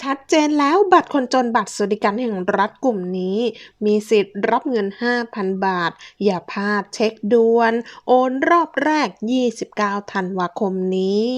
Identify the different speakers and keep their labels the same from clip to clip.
Speaker 1: ชัดเจนแล้วบัตรคนจนบัตรสวัสดิการแห่งรัฐกลุ่มนี้ มีสิทธิ์รับเงิน 5,000 บาท อย่าพลาดเช็คด่วน โอนรอบแรก 29 ธันวาคมนี้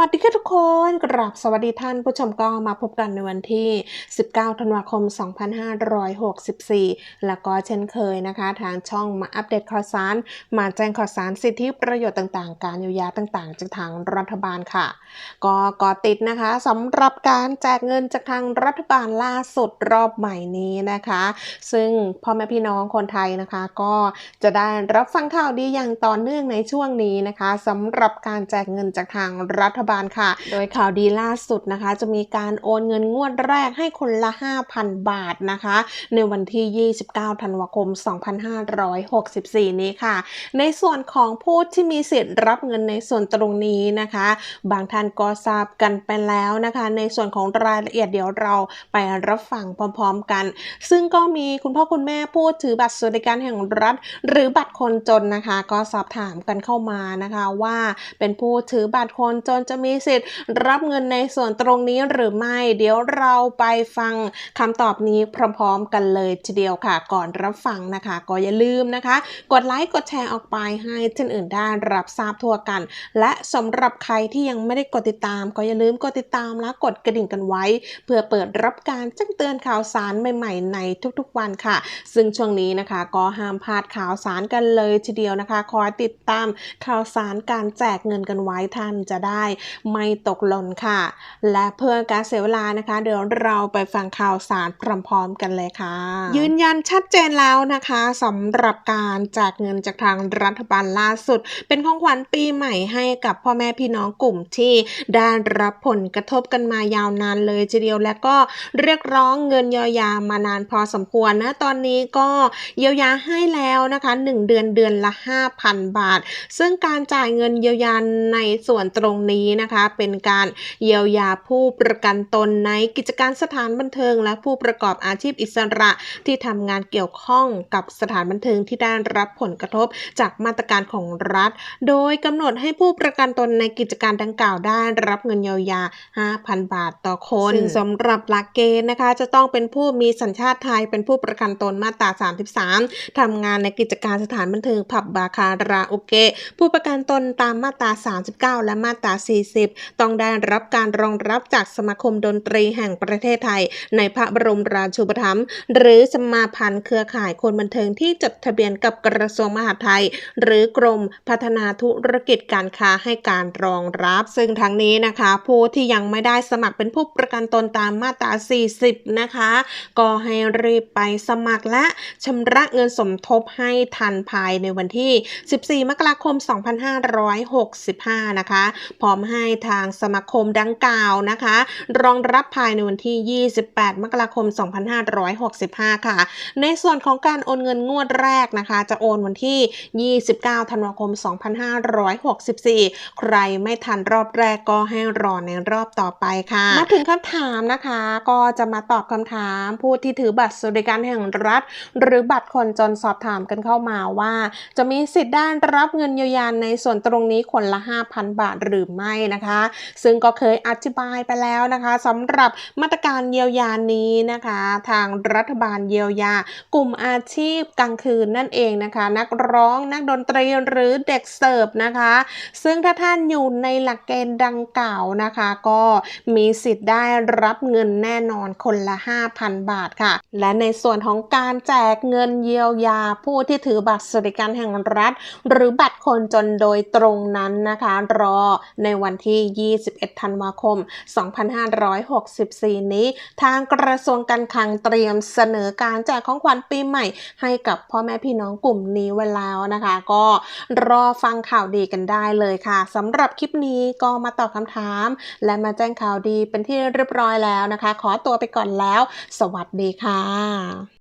Speaker 1: วัสดีค่ะทุกคนกราบสวัสดีท่านผู้ชมก็มาพบกันในวันที่ 19 ธันวาคม 2564 แล้วก็เช่นเคยนะคะ ทางช่องมาอัปเดตข่าวสาร มาแจ้งข่าวสารสิทธิประโยชน์ต่างๆ การเยียวยาต่างๆ จากทางรัฐบาลค่ะ ก็กอติดนะคะสำหรับการแจกเงินจากทางรัฐบาลล่าสุดรอบใหม่นี้นะคะ ซึ่งพ่อแม่พี่น้องคนไทยนะคะ ก็จะได้รับฟังข่าวดีอย่างต่อเนื่องในช่วงนี้นะคะสำหรับการแจกเงินจากทางรัฐบาลค่ะ โดยข่าวดีล่าสุดนะคะ จะมีการโอนเงินงวดแรกให้คนละ 5,000 บาทนะคะ ในวันที่ 29 ธันวาคม 2564 นี้ค่ะ ในส่วนของผู้ที่มีสิทธิ์รับเงินในส่วนตรงนี้นะคะ บางท่านก็ทราบกันไปแล้วนะคะ ในส่วนของรายละเอียดเดี๋ยวเราไปรับฟังพร้อมๆกัน ซึ่งก็มีคุณพ่อคุณแม่ผู้ถือบัตรสวัสดิการแห่งรัฐ หรือบัตรคนจนนะคะ ก็สอบถามกันเข้ามานะคะว่าเป็นผู้ถือบัตรคนจนจะมีสิทธิ์รับเงินในส่วนตรงนี้หรือไม่ เดี๋ยวเราไปฟังคำตอบนี้พร้อมๆกันเลยทีเดียวค่ะ ก่อนรับฟังนะคะ ก็อย่าลืมนะคะ กดไลค์กดแชร์ออกไปให้ท่านอื่นได้รับทราบทั่วกัน และสำหรับใครที่ยังไม่ได้กดติดตาม ก็อย่าลืมกดติดตามและกดกระดิ่งกันไว้ เพื่อเปิดรับการแจ้งเตือนข่าวสารใหม่ๆ ในทุกๆวันค่ะ ซึ่งช่วงนี้นะคะ ก็ห้ามพลาดข่าวสารกันเลยทีเดียวนะคะ คอยติดตามข่าวสารการแจกเงินกันไว้ท่านจะได้ไม่ตกหล่นค่ะ และเพื่อการเสียเวลานะคะ เดี๋ยวเราไปฟังข่าวสารพร้อมๆกันเลยค่ะ ยืนยันชัดเจนแล้วนะคะสำหรับการแจกเงินจากทางรัฐบาลล่าสุด เป็นของขวัญปีใหม่ให้กับพ่อแม่พี่น้องกลุ่มที่ได้รับผลกระทบกันมายาวนานเลยทีเดียวและก็เรียกร้องเงินเยียวยามานานพอสมควรนะตอนนี้ก็เยียวยาให้แล้วนะคะ 1 เดือนเดือนละ 5,000 บาท ซึ่งการจ่ายเงินเยียวยาในส่วนตรงนี้นะคะเป็นการเยียวยาผู้ประกันตนในกิจการสถานบันเทิง และผู้ประกอบอาชีพอิสระที่ทำงานเกี่ยวข้องกับสถานบันเทิงที่ได้รับผลกระทบจากมาตรการของรัฐ โดยกำหนดให้ผู้ประกันตนในกิจการดังกล่าวได้รับเงินเยียวยา 5,000 บาทต่อคนซึ่งสำหรับหลักเกณฑ์นะคะ จะต้องเป็นผู้มีสัญชาติไทยเป็นผู้ประกันตนมาตรา 33 ทำงานในกิจการสถานบันเทิงผับบาคาราโอเกะผู้ประกันตนตามมาตรา 39 และมาตรา40 ต้องได้รับการรองรับจากสมาคมดนตรีแห่งประเทศไทย ในพระบรมราชูปถัมภ์หรือสมาพันธ์เครือข่ายคนบันเทิงที่จดทะเบียนกับกระทรวงมหาดไทย หรือกรมพัฒนาธุรกิจการค้าให้การรองรับ ซึ่งทั้งนี้นะคะ ผู้ที่ยังไม่ได้สมัครเป็นผู้ประกันตนตามมาตรา 40 นะคะ ก็ให้รีบไปสมัครและชำระเงินสมทบให้ทันภายในวันที่ 14 มกราคม 2565 นะคะ พร้อมให้ทางสมาคมดังกล่าวนะคะ รองรับภายในวันที่ 28 มกราคม 2565 ค่ะ ในส่วนของการโอนเงินงวดแรกนะคะ จะโอนวันที่ 29 ธันวาคม 2564 ใครไม่ทันรอบแรกก็ให้รอในรอบต่อไปค่ะ มาถึงคำถามนะคะ ก็จะมาตอบคำถามผู้ที่ถือบัตรสวัสดิการแห่งรัฐ หรือบัตรคนจนสอบถามกันเข้ามาว่า จะมีสิทธิ์ได้รับเงินเยียวยาในส่วนตรงนี้คนละ 5,000 บาทหรือไม่นะคะ ซึ่งก็เคยอธิบายไปแล้วนะคะสำหรับมาตรการเยียวยานี้นะคะ ทางรัฐบาลเยียวยา กลุ่มอาชีพกลางคืนนั่นเองนะคะ นักร้องนักดนตรีหรือเด็กเสิร์ฟนะคะ ซึ่งถ้าท่านอยู่ในหลักเกณฑ์ดังกล่าวนะคะ ก็มีสิทธิ์ได้รับเงินแน่นอนคนละ 5,000 บาทค่ะ และในส่วนของการแจกเงินเยียวยาผู้ที่ถือบัตรสวัสดิการแห่งรัฐ หรือบัตรคนจนโดยตรงนั้นนะคะ รอในวันที่ 21 ธันวาคม 2564 นี้ ทางกระทรวงการคลังเตรียมเสนอการแจกของขวัญปีใหม่ให้กับพ่อแม่พี่น้องกลุ่มนี้ไว้แล้วนะคะ ก็รอฟังข่าวดีกันได้เลยค่ะสำหรับคลิปนี้ก็มาตอบคำถาม และมาแจ้งข่าวดีเป็นที่เรียบร้อยแล้วนะคะ ขอตัวไปก่อนแล้ว สวัสดีค่ะ